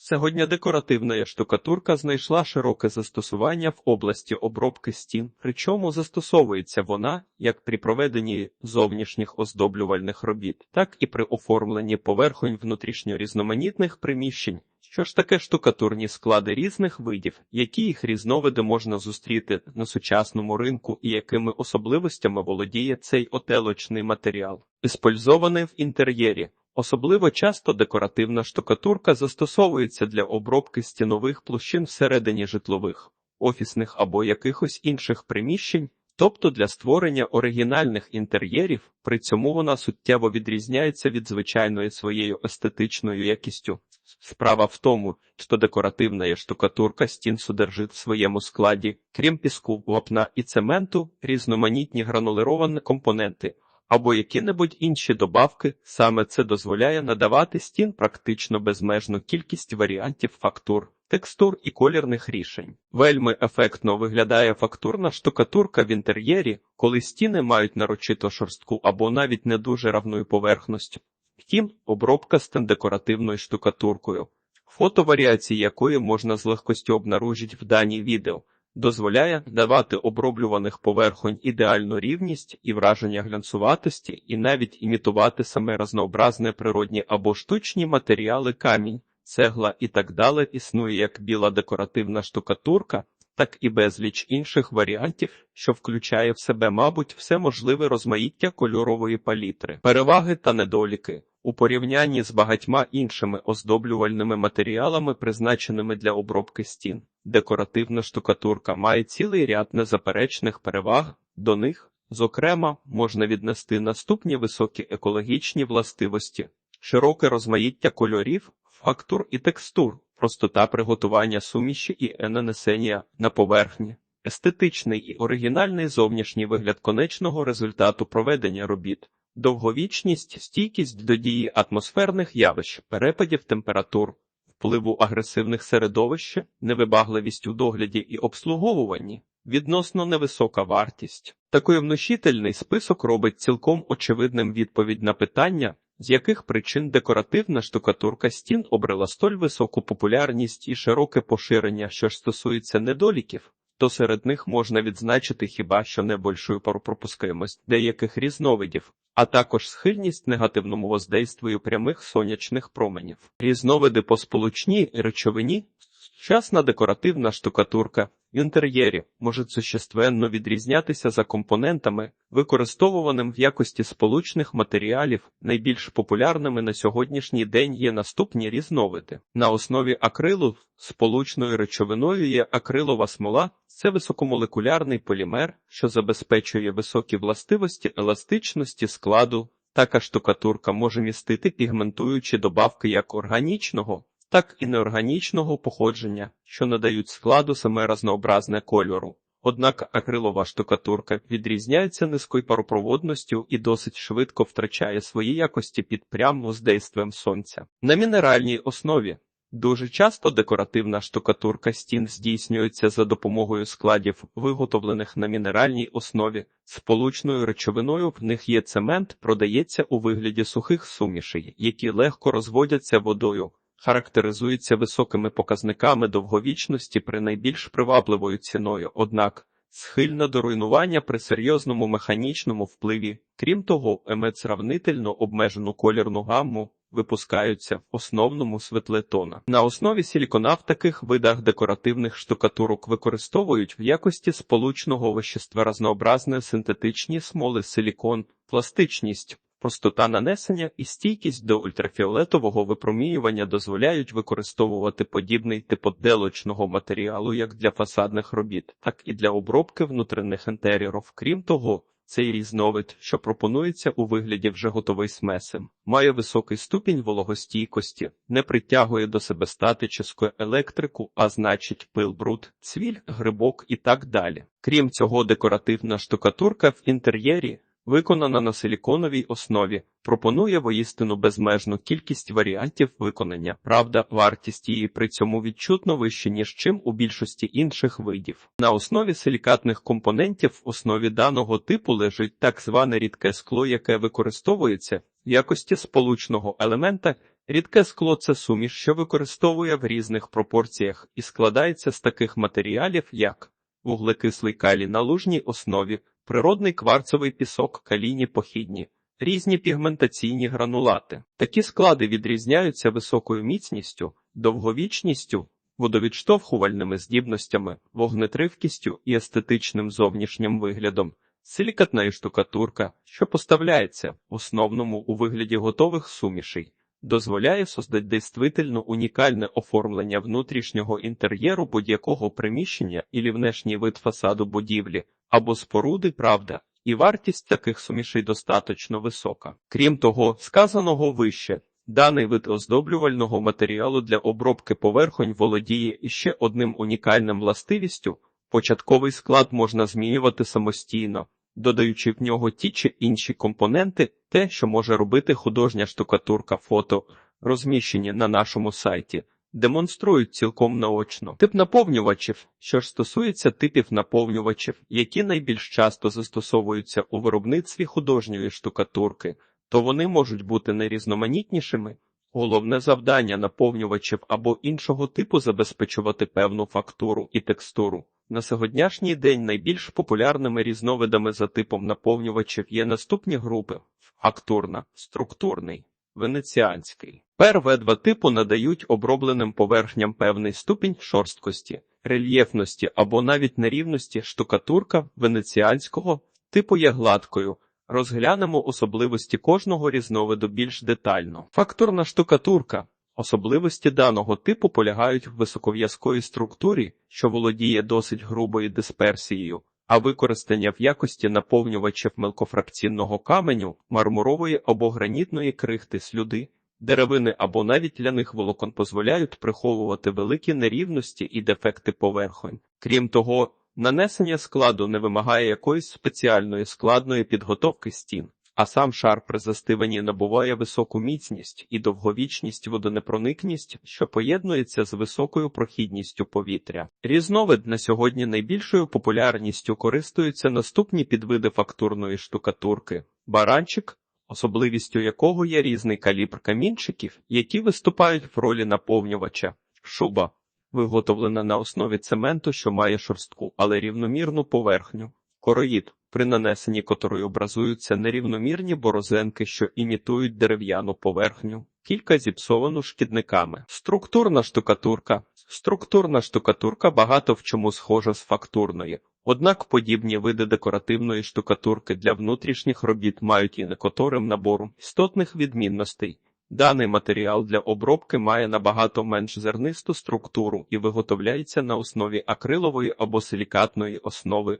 Сьогодні декоративна штукатурка знайшла широке застосування в області обробки стін, причому застосовується вона як при проведенні зовнішніх оздоблювальних робіт, так і при оформленні поверхонь внутрішньорізноманітних приміщень. Що ж таке штукатурні склади різних видів, які їх різновиди можна зустріти на сучасному ринку і якими особливостями володіє цей отелочний матеріал, іспользований в інтер'єрі. Особливо часто декоративна штукатурка застосовується для обробки стінових площин всередині житлових, офісних або якихось інших приміщень, тобто для створення оригінальних інтер'єрів, при цьому вона суттєво відрізняється від звичайної своєю естетичною якістю. Справа в тому, що декоративна штукатурка стін содержить в своєму складі, крім піску, вапна і цементу, різноманітні гранулировані компоненти або які-небудь інші добавки, саме це дозволяє надавати стін практично безмежну кількість варіантів фактур, текстур і колірних рішень. Вельми ефектно виглядає фактурна штукатурка в інтер'єрі, коли стіни мають нарочито шорстку або навіть не дуже равною поверхність. Втім, обробка з декоративною штукатуркою, фото варіації якої можна з легкостю обнаружити в даній відео дозволяє давати оброблюваних поверхонь ідеальну рівність і враження глянцуватості, і навіть імітувати саме разнообразне природні або штучні матеріали камінь, цегла і так далі. Існує як біла декоративна штукатурка, так і безліч інших варіантів, що включає в себе, мабуть, все можливе розмаїття кольорової палітри, переваги та недоліки. У порівнянні з багатьма іншими оздоблювальними матеріалами, призначеними для обробки стін, декоративна штукатурка має цілий ряд незаперечних переваг, до них, зокрема, можна віднести наступні високі екологічні властивості, широке розмаїття кольорів, фактур і текстур, простота приготування суміші і нанесення на поверхні, естетичний і оригінальний зовнішній вигляд конечного результату проведення робіт. Довговічність, стійкість до дії атмосферних явищ, перепадів температур, впливу агресивних середовищ, невибагливість у догляді і обслуговуванні, відносно невисока вартість. Такий внушительний список робить цілком очевидним відповідь на питання, з яких причин декоративна штукатурка стін обрала столь високу популярність і широке поширення, що ж стосується недоліків то серед них можна відзначити хіба що небольшою паропропускаємость деяких різновидів, а також схильність негативному воздействію прямих сонячних променів. Різновиди по сполучній речовині, сучасна декоративна штукатурка в інтер'єрі можуть существенно відрізнятися за компонентами, використовуваним в якості сполучних матеріалів. Найбільш популярними на сьогоднішній день є наступні різновиди. На основі акрилу сполучною речовиною є акрилова смола, це високомолекулярний полімер, що забезпечує високі властивості еластичності складу. Така штукатурка може містити пігментуючі добавки як органічного, так і неорганічного походження, що надають складу саме разнообразне кольору. Однак акрилова штукатурка відрізняється низькою паропроводністю і досить швидко втрачає свої якості під прямим воздействием сонця. На мінеральній основі дуже часто декоративна штукатурка стін здійснюється за допомогою складів, виготовлених на мінеральній основі. Сполучною речовиною в них є цемент, продається у вигляді сухих сумішей, які легко розводяться водою характеризується високими показниками довговічності при найбільш привабливою ціною, однак схильна до руйнування при серйозному механічному впливі. Крім того, емет сравнительно обмежену колірну гамму випускаються в основному світлетона. На основі силікона в таких видах декоративних штукатурок використовують в якості сполучного вещества разнообразні синтетичні смоли силікон, пластичність. Простота нанесення і стійкість до ультрафіолетового випромінювання дозволяють використовувати подібний тип отделочного матеріалу як для фасадних робіт, так і для обробки внутрішніх інтер'єрів. Крім того, цей різновид, що пропонується у вигляді вже готовий смеси, має високий ступінь вологостійкості, не притягує до себе статическу електрику, а значить пил бруд, цвіль, грибок і так далі. Крім цього, декоративна штукатурка в інтер'єрі виконана на силіконовій основі, пропонує воїстину безмежну кількість варіантів виконання. Правда, вартість її при цьому відчутно вища, ніж чим у більшості інших видів. На основі силікатних компонентів в основі даного типу лежить так зване рідке скло, яке використовується в якості сполучного елемента Рідке скло це суміш, що використовує в різних пропорціях і складається з таких матеріалів, як вуглекислий калій на лужній основі, природний кварцовий пісок, калійні похідні, різні пігментаційні гранулати. Такі склади відрізняються високою міцністю, довговічністю, водовідштовхувальними здібностями, вогнетривкістю і естетичним зовнішнім виглядом. Силікатна штукатурка, що поставляється в основному у вигляді готових сумішей, дозволяє создати действительно унікальне оформлення внутрішнього інтер'єру будь-якого приміщення і внешній вид фасаду будівлі або споруди, правда, і вартість таких сумішей достатньо висока. Крім того, сказаного вище, даний вид оздоблювального матеріалу для обробки поверхонь володіє іще одним унікальним властивістю. Початковий склад можна змінювати самостійно, додаючи в нього ті чи інші компоненти, те, що може робити художня штукатурка фото, розміщені на нашому сайті, демонструють цілком наочно. Тип наповнювачів, що ж стосується типів наповнювачів, які найбільш часто застосовуються у виробництві художньої штукатурки, то вони можуть бути найрізноманітнішими. Головне завдання наповнювачів або іншого типу забезпечувати певну фактуру і текстуру. На сьогоднішній день найбільш популярними різновидами за типом наповнювачів є наступні групи: фактурна, структурний, венеціанський. ПРВ-2 типу надають обробленим поверхням певний ступінь шорсткості, рельєфності або навіть нерівності штукатурка венеціанського типу є гладкою. Розглянемо особливості кожного різновиду більш детально. Фактурна штукатурка. Особливості даного типу полягають в високов'язкої структурі, що володіє досить грубою дисперсією, а використання в якості наповнювачів мелкофракційного каменю, мармурової або гранітної крихти слюди, деревини або навіть ляних волокон дозволяють приховувати великі нерівності і дефекти поверхонь. Крім того, нанесення складу не вимагає якоїсь спеціальної складної підготовки стін. А сам шар при застиванні набуває високу міцність і довговічність водонепроникність, що поєднується з високою прохідністю повітря. Різновид на сьогодні найбільшою популярністю користуються наступні підвиди фактурної штукатурки: баранчик, особливістю якого є різний калібр камінчиків, які виступають в ролі наповнювача, шуба, виготовлена на основі цементу, що має шорстку, але рівномірну поверхню, короїд при нанесенні котрої образуються нерівномірні борозенки, що імітують дерев'яну поверхню, кілька зіпсовану шкідниками. Структурна штукатурка. Структурна штукатурка багато в чому схожа з фактурної, однак подібні види декоративної штукатурки для внутрішніх робіт мають і некоторим набором істотних відмінностей. Даний матеріал для обробки має набагато менш зернисту структуру і виготовляється на основі акрилової або силікатної основи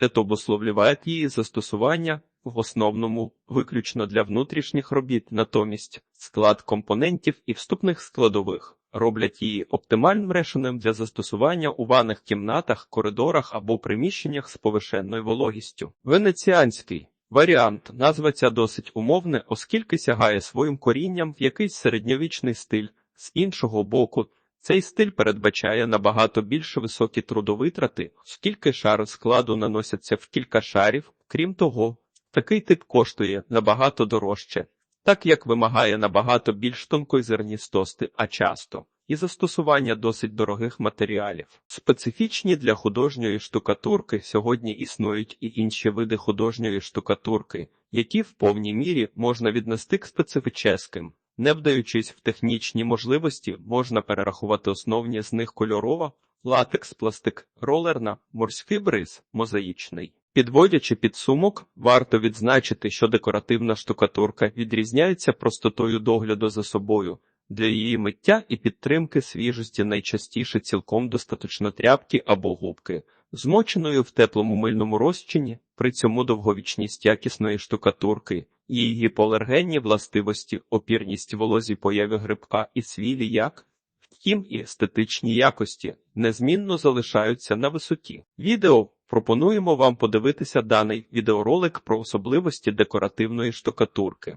это обусловлює її застосування в основному виключно для внутрішніх робіт, натомість склад компонентів і вступних складових роблять її оптимальним рішенням для застосування у ванних кімнатах, коридорах або приміщеннях з повишенною вологістю. Венеціанський варіант назва досить умовне, оскільки сягає своїм корінням в якийсь середньовічний стиль, з іншого боку. Цей стиль передбачає набагато більш високі трудовитрати, оскільки шари складу наносяться в кілька шарів. Крім того, такий тип коштує набагато дорожче, так як вимагає набагато більш тонкої зерністости, а часто і застосування досить дорогих матеріалів. Специфічні для художньої штукатурки сьогодні існують і інші види художньої штукатурки, які в повній мірі можна віднести к специфіческим. Не вдаючись в технічні можливості, можна перерахувати основні з них кольорова, латекс, пластик, ролерна, морський бриз, мозаїчний. Підводячи підсумок, варто відзначити, що декоративна штукатурка відрізняється простотою догляду за собою. Для її миття і підтримки свіжості найчастіше цілком достаточно тряпки або губки, змоченої в теплому мильному розчині, при цьому довговічність якісної штукатурки. Її гіполергенні властивості, опірність волозі появи грибка і свілі як, втім і естетичні якості незмінно залишаються на висоті. Відео пропонуємо вам подивитися даний відеоролик про особливості декоративної штукатурки.